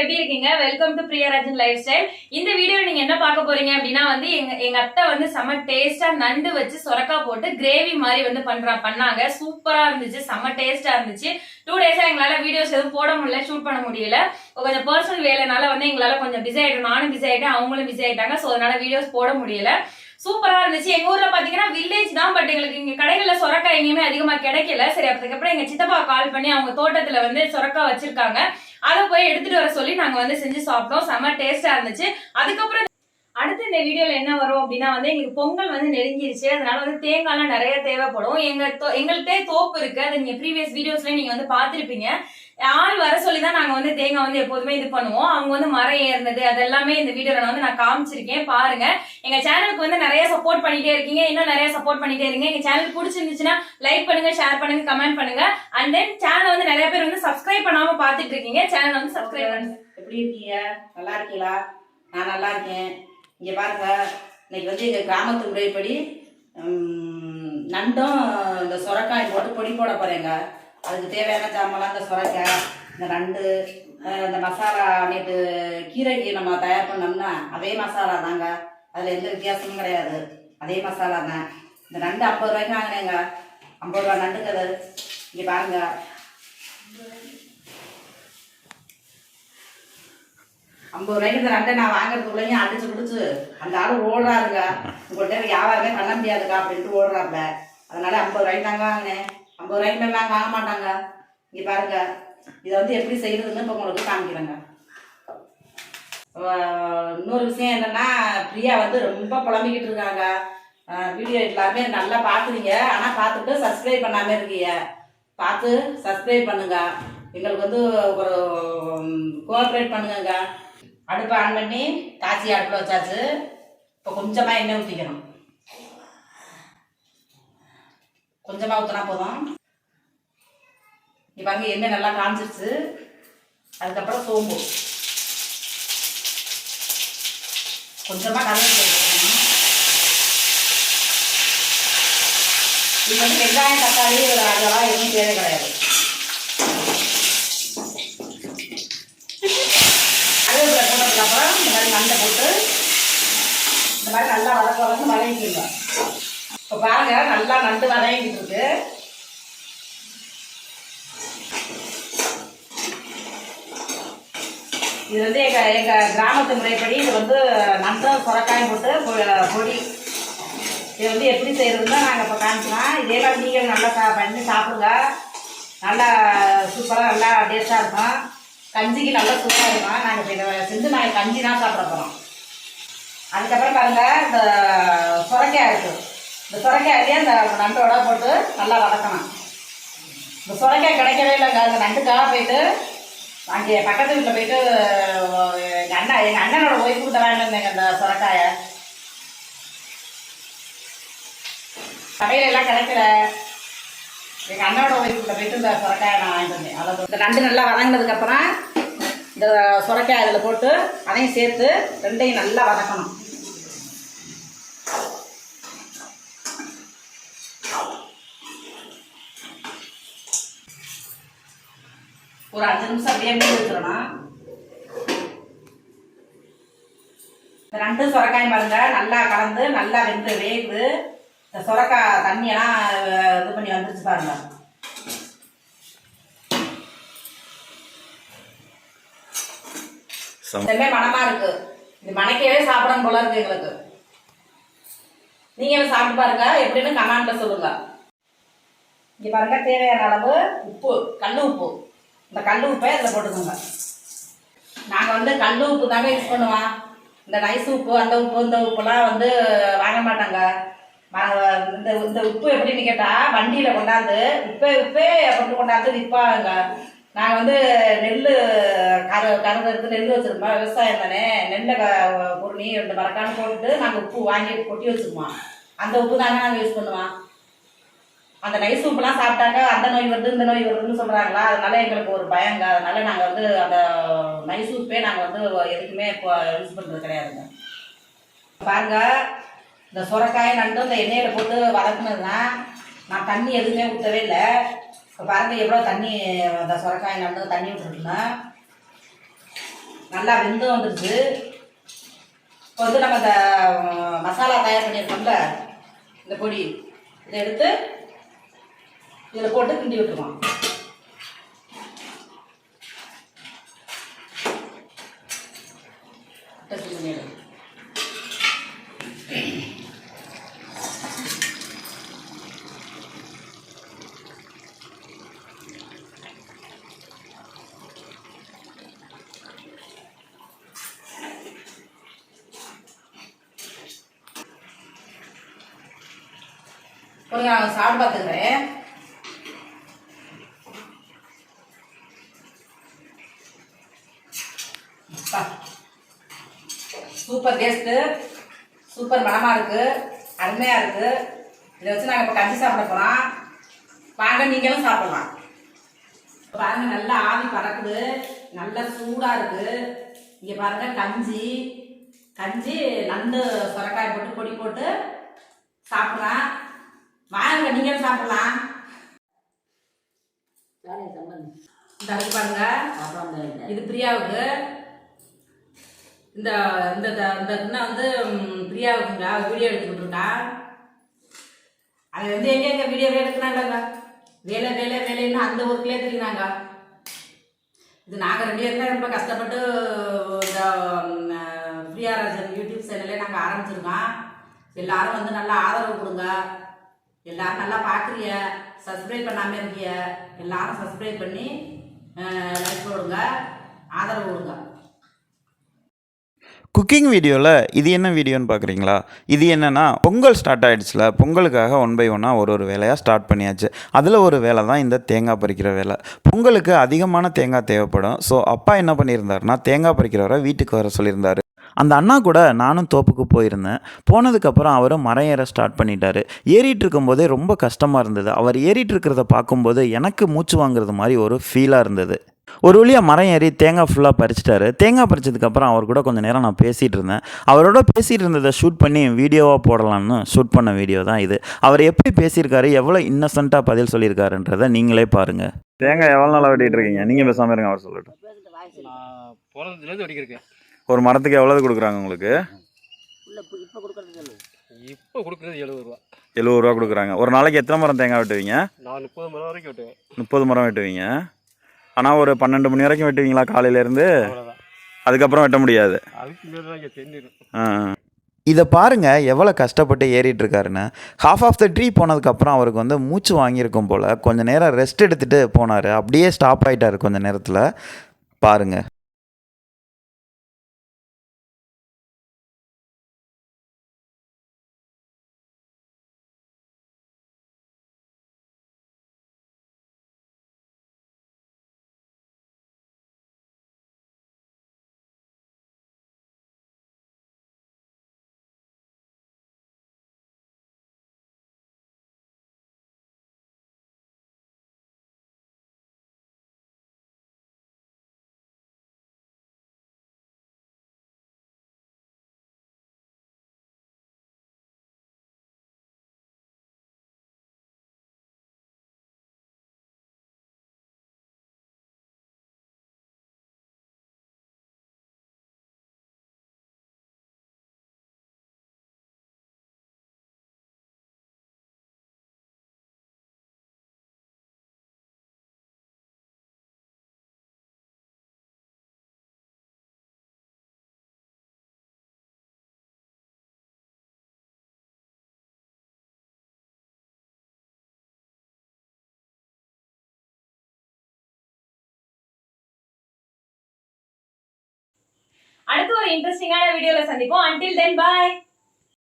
எப்படி இருக்கீங்க? Welcome to Priyarajan lifestyle இந்த வீடியோ நீங்க என்ன பார்க்க போறீங்க அப்படின்னா வந்து எங்க எங்க அத்தை வந்து செம்ம டேஸ்டா நண்டு வச்சு சொரக்கா போட்டு கிரேவி மாதிரி வந்து பண்றா பண்ணாங்க. சூப்பரா இருந்துச்சு செம்ம டேஸ்டா இருந்துச்சு. டூ டேஸா எங்களால வீடியோஸ் எதுவும் போட முடியல ஷூட் பண்ண முடியல. கொஞ்சம் பர்சனல் வேலைனால வந்து எங்களால கொஞ்சம் பிஸி ஆயிட்டோம். நானும் பிஸி ஆயிட்டேன் அவங்களும் பிஸி ஆயிட்டாங்க. ஸோ அதனால வீடியோஸ் போட முடியல. சூப்பரா இருந்துச்சு. எங்க ஊர்ல பாத்தீங்கன்னா வில்லேஜ் தான் பட் எங்களுக்கு இங்க கடைகள்ல சொரக்காய் எங்கேயுமே அதிகமா கிடைக்கல. சரி அதுக்கப்புறம் எங்க சித்தப்பா கால் பண்ணி அவங்க தோட்டத்துல வந்து சொரக்காய் வச்சிருக்காங்க. அதை போய் எடுத்துட்டு வர சொல்லி நாங்க வந்து செஞ்சு சாப்பிட்டோம். செம்ம டேஸ்டா இருந்துச்சு. அதுக்கப்புறம் அடுத்து இந்த வீடியோல என்ன வரும் அப்படின்னா வந்து எங்களுக்கு பொங்கல் வந்து நெருங்கிருச்சு. அதனால வந்து தேங்காய்லாம் நிறைய தேவைப்படும். எங்க எங்கள்கிட்ட தோப்பு இருக்கு. அதை நீங்க ப்ரீவியஸ் வீடியோஸ்ல நீங்க வந்து பார்த்திருப்பீங்க. ஆள் வர சொல்லி தான் நாங்க வந்து தேங்காய் வந்து எப்போதுமே இது பண்ணுவோம். அவங்க வந்து மரம் ஏறினது அதெல்லாமே இந்த வீடியோல நான் வந்து நான் காமிச்சிருக்கேன். பாருங்க. எங்க சேனலுக்கு வந்து நிறைய சப்போர்ட் பண்ணிட்டே இருக்கீங்க. இன்னும் நிறைய சப்போர்ட் பண்ணிட்டே இருங்க. எங்க சேனல் பிடிச்சிருந்துச்சுன்னா லைக் பண்ணுங்க ஷேர் பண்ணுங்க கமெண்ட் பண்ணுங்க. அண்ட் தென் சேனல் வந்து நிறைய பேர் வந்து சப்ஸ்கிரைப் பண்ணாம பாத்துட்டு இருக்கீங்க. சேனல் வந்து சப்ஸ்கிரைப் பண்ணுங்க. எப்படி இருக்கீங்க? நல்லா இருக்கீங்களா? நான் நல்லா இருக்கேன். இங்கே பாருங்க. இன்னைக்கு வந்து எங்கள் கிராமத்து முறைப்படி நண்டும் இந்த சுரக்காய் போட்டு பொடி போட போகிறேங்க அதுக்கு தேவையான சாமெல்லாம் இந்த சுரக்காய் இந்த நண்டு இந்த மசாலா நேற்று கீரைக்கு நம்ம தயார் பண்ணோம்னா அதே மசாலா தாங்க. அதில் எந்த வித்தியாசமும் கிடையாது. அதே மசாலா தான். இந்த நண்டு ஐம்பது ரூபாய்க்கு வாங்கினேங்க. ஐம்பது ரூபா நண்டுக்கு அது இங்கே பாருங்க. ஐம்பது ரூபாய்க்கு இந்த நண்டை நான் வாங்குறதுக்குள்ளேயும் அடிச்சு பிடிச்சி அந்த ஆள் ஓடுறாருங்க. உங்கள்கிட்ட வியாபாரமே பண்ண முடியாதுக்கா அப்படின்ட்டு ஓடுறாப்புல அதனால ஐம்பது ரூபாய்க்கு தாங்க வாங்கினேன். ஐம்பது ரூபாய்க்கு மேலே நாங்கள் வாங்க மாட்டாங்க. இங்கே பாருங்க. இதை வந்து எப்படி செய்யறதுன்னு இப்போ உங்களுக்கு காமிக்கிறேங்க. இன்னொரு விஷயம் என்னன்னா பிரியா வந்து ரொம்ப புலம்பிக்கிட்டு இருக்காங்க. வீடியோ எல்லாமே நல்லா பார்க்குறீங்க ஆனால் பார்த்துட்டு சப்ஸ்கிரைப் பண்ணாமல் இருக்கீங்க. பார்த்து சப்ஸ்கிரைப் பண்ணுங்க. எங்களுக்கு வந்து ஒரு கோஆப்ரேட் பண்ணுங்கங்க. அடுப்பை ஆன் பண்ணி காய்ச்சி அடுப்பில் வச்சாச்சு. இப்போ கொஞ்சமாக எண்ணெய் ஊற்றிக்கணும் கொஞ்சமாக ஊற்றினா போதும். இப்போ அங்கே எண்ணெய் நல்லா காஞ்சிருச்சு. அதுக்கப்புறம் சோம்பு. கொஞ்சமாக கலந்து இது வந்து வெங்காயம் தக்காளி அதெல்லாம் எதுவும் தேவை கிடையாது. கருவேப்பிலை போட்டதுக்கப்புறம் இந்த மாதிரி நண்டை போட்டு இந்த மாதிரி நல்லா வளர்க்க வளர்ந்து வதங்கிடுங்க இப்போ பாருங்க நல்லா நண்டு வதங்கிட்டு இருக்கு இது வந்து எங்கள் எங்கள் கிராமத்து முறைப்படி இது வந்து நண்டும் சுரக்காயம் போட்டு பொடி. இது வந்து எப்படி செய்யறதுன்னா நாங்கள் இப்போ காமிக்கலாம். இதே மாதிரி நீங்கள் நல்லா சா பண்ணி சாப்பிடுங்க. நல்லா சூப்பராக நல்லா டேஸ்ட்டாக இருக்கும். கஞ்சிக்கு நல்லா சூப்பராக இருக்கும். நாங்கள் இப்போ இதை செஞ்சு நாங்கள் கஞ்சி தான் சாப்பிட போகிறோம் அதுக்கப்புறம் பாருங்கள் இந்த சுரைக்காய் இருக்குது இந்த சுரைக்காயிலேயே இந்த நண்டோட போட்டு நல்லா வதக்கணும். இந்த சுரைக்காய் கிடைக்கவே இல்லைங்க அந்த நண்டுக்காக போயிட்டு அங்கே பக்கத்து வீட்டில் போயிட்டு எங்கள் அண்ணா எங்கள் அண்ணனோட ஒய்ஃப் தரான்னு இருந்தேங்க இந்த சுரைக்காயை. கடையில எல்லாம் கிடைக்கல. எங்கள் அண்ணனோட ஒய்ஃபுக்கிட்ட போயிட்டு இந்த சுரைக்காயை நான் வாங்கிட்டு வந்தேன். அதை இந்த நண்டு நல்லா வதங்கினதுக்கப்புறம் இந்த சுரைக்காய் அதில் போட்டு அதையும் சேர்த்து ரெண்டையும் நல்லா வதக்கணும் ஒரு மூடி வச்சிடணும் இந்த ரெண்டு சுரக்காயும் பாருங்க நல்லா கலந்து நல்லா வெந்து வேகுது. இந்த சுரக்காய் தண்ணியெல்லாம் இது பண்ணி வந்துருச்சு பாருங்க. செம்மே மனமா இருக்கு. இது மணக்கவே சாப்பிடணும் போல இருக்கு எங்களுக்கு. நீங்க சாப்பிட்டு பாருங்க எப்படின்னு கமெண்ட்ல சொல்லுங்க. இங்க பாருங்க தேவையான அளவு உப்பு கல் உப்பு. இந்த கல் உப்பை அதில் போட்டுக்கோங்க. நாங்கள் வந்து கல் உப்பு தாங்க யூஸ் பண்ணுவோம். இந்த நைஸ் உப்பு அந்த உப்பு இந்த உப்புலாம் வந்து வாங்க மாட்டாங்க. இந்த இந்த உப்பு எப்படின்னு கேட்டால் வண்டியில் கொண்டாந்து உப்பே உப்பே கொண்டு கொண்டாந்து விற்பாங்க நாங்கள் வந்து நெல் கரு கருதுறது நெல் வச்சுருப்போம். விவசாயம் தானே. நெல்லை க- ரெண்டு மரக்கான்னு போட்டு நாங்கள் உப்பு வாங்கி கொட்டி வச்சுருப்போம். அந்த உப்பு தாங்க நாங்கள் யூஸ் பண்ணுவோம். அந்த நைஸ் சூப்பெல்லாம் சாப்பிட்டாக்க அந்த நோய் வருது இந்த நோய் வருதுன்னு சொல்கிறாங்களா அதனால எங்களுக்கு ஒரு பயங்க. அதனால நாங்கள் வந்து அந்த நைஸ் சூப்பே நாங்கள் வந்து எதுக்குமே இப்போ யூஸ் பண்ணுறது கிடையாதுங்க. பாருங்க இந்த சுரக்காய் நண்டு இந்த எண்ணெயில் போட்டு வதக்குனதுன்னா நான் தண்ணி எதுவுமே ஊற்றவே இல்லை. இப்போ பாருங்க எவ்வளோ தண்ணி அந்த சுரக்காய் நண்டு தண்ணி விட்டுருக்குன்னா நல்லா வெந்து வந்துருச்சு. இப்போ வந்து நம்ம இந்த மசாலா தயார் பண்ணியிருக்கோம்ல இந்த பொடி. இதை எடுத்து இதில் போட்டு கிண்டி விட்டுருவோம் டெஸ்ட் கொஞ்சம் நான் சாப்பிட்டு பார்த்துக்கிறேன் அப்பா. சூப்பர் டேஸ்ட்டு சூப்பர் மனமாக இருக்குது அருமையாக இருக்குது இதை வச்சு நாங்கள் இப்போ கஞ்சி சாப்பிட போகிறோம் வாங்க நீங்களும் சாப்பிடலாம். பாருங்க நல்லா ஆவி பறக்குது. நல்லா சூடாக இருக்குது இங்கே பாருங்க கஞ்சி. கஞ்சி நண்டு சுரக்காய் போட்டு பொடி போட்டு சாப்பிடலாம். வாங்க நீங்களும் சாப்பிடலாம். இருக்கு பாருங்க. இது பிரியாவுக்கு. இந்த இந்த இந்த இன்னும் வந்து ம், வீடியோ எடுத்துக்கிட்டு இருக்கா? அது வந்து எங்கே எங்கே வீடியோ எடுக்கிறாங்க வேலை வேலை வேலைன்னு அந்த ஒர்க்லேயே தெரியுறாங்க. இது நாங்கள் ரெண்டு பேரும் ரொம்ப கஷ்டப்பட்டு இந்த ம், பிரியாராஜன் யூடியூப் சேனலே நாங்கள் ஆரம்பிச்சிருக்கோம். எல்லாரும் வந்து நல்லா ஆதரவு கொடுங்க. எல்லாரும் நல்லா பார்க்குறிய சப்ஸ்கிரைப் பண்ணாமல் இருக்கிய எல்லாரும் சப்ஸ்கிரைப் பண்ணி லைக் போடுங்க. ஆதரவு கொடுங்க. குக்கிங் வீடியோவில் இது என்ன வீடியோன்னு பார்க்குறீங்களா இது என்னென்னா பொங்கல் ஸ்டார்ட் ஆகிடுச்சுல பொங்கலுக்காக ஒன் பை ஒன்னாக ஒரு ஒரு வேலையாக ஸ்டார்ட் பண்ணியாச்சு. அதில் ஒரு வேலை தான் இந்த தேங்காய் பறிக்கிற வேலை. பொங்கலுக்கு அதிகமான தேங்காய் தேவைப்படும். ஸோ அப்பா என்ன பண்ணியிருந்தாருன்னா தேங்காய் பறிக்கிறவரை வீட்டுக்கு வர சொல்லியிருந்தார். அந்த அண்ணா கூட நானும் தோப்புக்கு போயிருந்தேன். போனதுக்கப்புறம் அவரும் மரம் ஏற ஸ்டார்ட் பண்ணிட்டாரு. ஏறிட்டு இருக்கும்போதே ரொம்ப கஷ்டமாக இருந்தது. அவர் ஏறிட்டு இருக்கிறத பார்க்கும்போது எனக்கு மூச்சு வாங்குறது மாதிரி ஒரு ஃபீலாக இருந்தது. ஒரு வழியாக மரம் ஏறி தேங்காய் ஃபுல்லாக பறிச்சிட்டாரு. தேங்காய் பறிச்சதுக்கப்புறம் அவர் கூட கொஞ்சம் நேரம் நான் பேசிகிட்டு இருந்தேன். அவரோட பேசிகிட்டு இருந்ததை ஷூட் பண்ணி வீடியோவாக போடலாம்னு ஷூட் பண்ண வீடியோ தான் இது. அவர் எப்படி பேசியிருக்காரு எவ்வளோ இன்னசென்ட்டாக பதில் சொல்லியிருக்காருன்றதை நீங்களே பாருங்கள் தேங்காய் எவ்வளோ நாளாக வெட்டிகிட்டு இருக்கீங்க? நீங்கள் பேசாமல் இருங்க அவர் சொல்லட்டும். ஒரு மரத்துக்கு எவ்வளவு கொடுக்குறாங்க உங்களுக்கு? இப்போ கொடுக்குறது எழுபது ரூபா. எழுபது ரூபா கொடுக்குறாங்க. ஒரு நாளைக்கு எத்தனை மரம் தேங்காய் வெட்டுவீங்க? நான் முப்பது மணி வரைக்கும் வெட்டுவேன். முப்பது மரம் வெட்டுவீங்க. ஆனால் ஒரு பன்னெண்டு மணி வரைக்கும் வெட்டுவீங்களா காலையிலேருந்து அதுக்கப்புறம் வெட்ட முடியாது. ஆ. இதை பாருங்க எவ்வளோ கஷ்டப்பட்டு ஏறிட்டு இருக்காருன்னு. ஹாஃப் ஆஃப் த ட்ரீ போனதுக்கப்புறம் அவருக்கு வந்து மூச்சு வாங்கியிருக்கும் போல். கொஞ்ச நேரம் ரெஸ்ட் எடுத்துகிட்டு போனார். அப்படியே ஸ்டாப் ஆகிட்டார் கொஞ்ச நேரத்தில். பாருங்க. அடுத்து ஒரு இன்ட்ரெஸ்டிங்கான வீடியோல சந்திப்போம். அண்டில் தென் பாய்